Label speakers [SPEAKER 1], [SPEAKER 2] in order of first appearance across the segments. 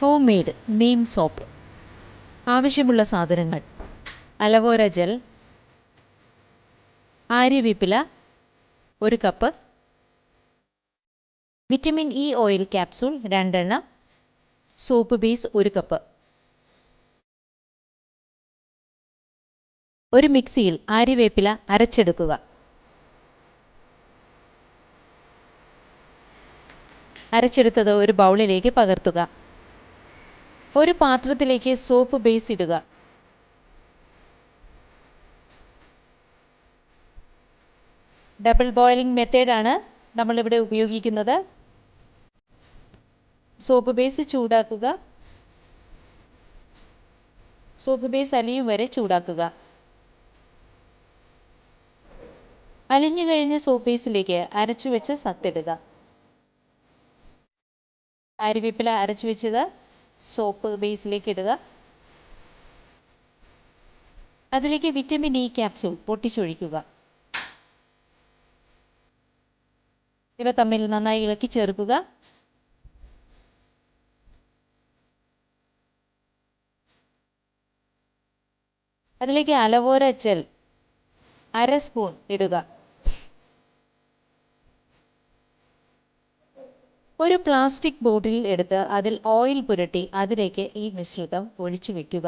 [SPEAKER 1] Home made Neem soap. ആവശ്യമുള്ള സാധനങ്ങൾ. Aloe vera gel. ആര്യവേപ്പില ഒരു cup. Vitamin E oil capsule രണ്ടെണ്ണം. സോപ്പ് ബേസ് ഒരു കപ്പ്. ഒരു മിക്സിയിൽ ആര്യവേപ്പില അരച്ചെടുക്കുക. അരച്ചെടുത്തത് ഒരു ബൗളിലേക്ക് പകർത്തുക. ഒരു പാത്രത്തിലേക്ക് സോപ്പ് ബേസ് ഇടുക. ഡബിൾ ബോയിലിംഗ് മെത്തേഡാണ് നമ്മളിവിടെ ഉപയോഗിക്കുന്നത്. സോപ്പ് ബേസ് ചൂടാക്കുക. സോപ്പ് ബേസ് അലിയും വരെ ചൂടാക്കുക. അലിഞ്ഞു കഴിഞ്ഞ സോപ്പ് ബേസിലേക്ക് അരച്ചു വെച്ച് സത്തിടുക അരിവേപ്പില അരച്ചു വെച്ചത് സോപ്പ് ബേസിലേക്ക് ഇടുക അതിലേക്ക് വിറ്റമിൻ ഇ ക്യാപ്സൂൾ പൊട്ടിച്ചൊഴിക്കുക. ഇവ തമ്മിൽ നന്നായി ഇളക്കി ചേർക്കുക. അതിലേക്ക് അലവോര ജെൽ അര സ്പൂൺ ഇടുക. ഒരു പ്ലാസ്റ്റിക് ബോട്ടിൽ എടുത്ത് അതിൽ ഓയിൽ പുരട്ടി അതിലേക്ക് ഈ മിശ്രിതം ഒഴിച്ചു വെക്കുക.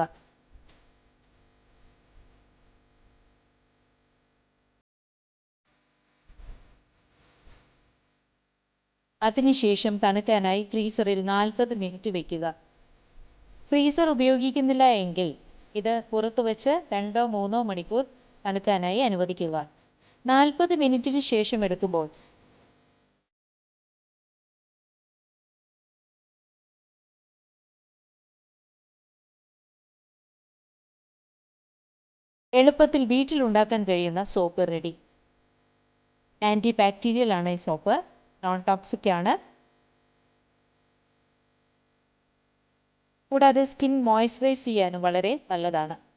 [SPEAKER 1] അതിനുശേഷം തണുക്കാനായി ഫ്രീസറിൽ നാൽപ്പത് മിനിറ്റ് വെക്കുക. ഫ്രീസർ ഉപയോഗിക്കുന്നില്ല എങ്കിൽ ഇത് പുറത്തു വെച്ച് രണ്ടോ മൂന്നോ മണിക്കൂർ തണുക്കാനായി അനുവദിക്കുക. നാൽപ്പത് മിനിറ്റിന് ശേഷം എടുക്കുമ്പോൾ എളുപ്പത്തിൽ വീട്ടിൽ ഉണ്ടാക്കാൻ കഴിയുന്ന സോപ്പ് റെഡി ആന്റി ബാക്ടീരിയൽ ആണ് ഈ സോപ്പ്. നോൺ ടോക്സിക് ആണ്. കൂടാതെ സ്കിൻ മോയ്സ്ചറൈസ് ചെയ്യാനും വളരെ നല്ലതാണ്.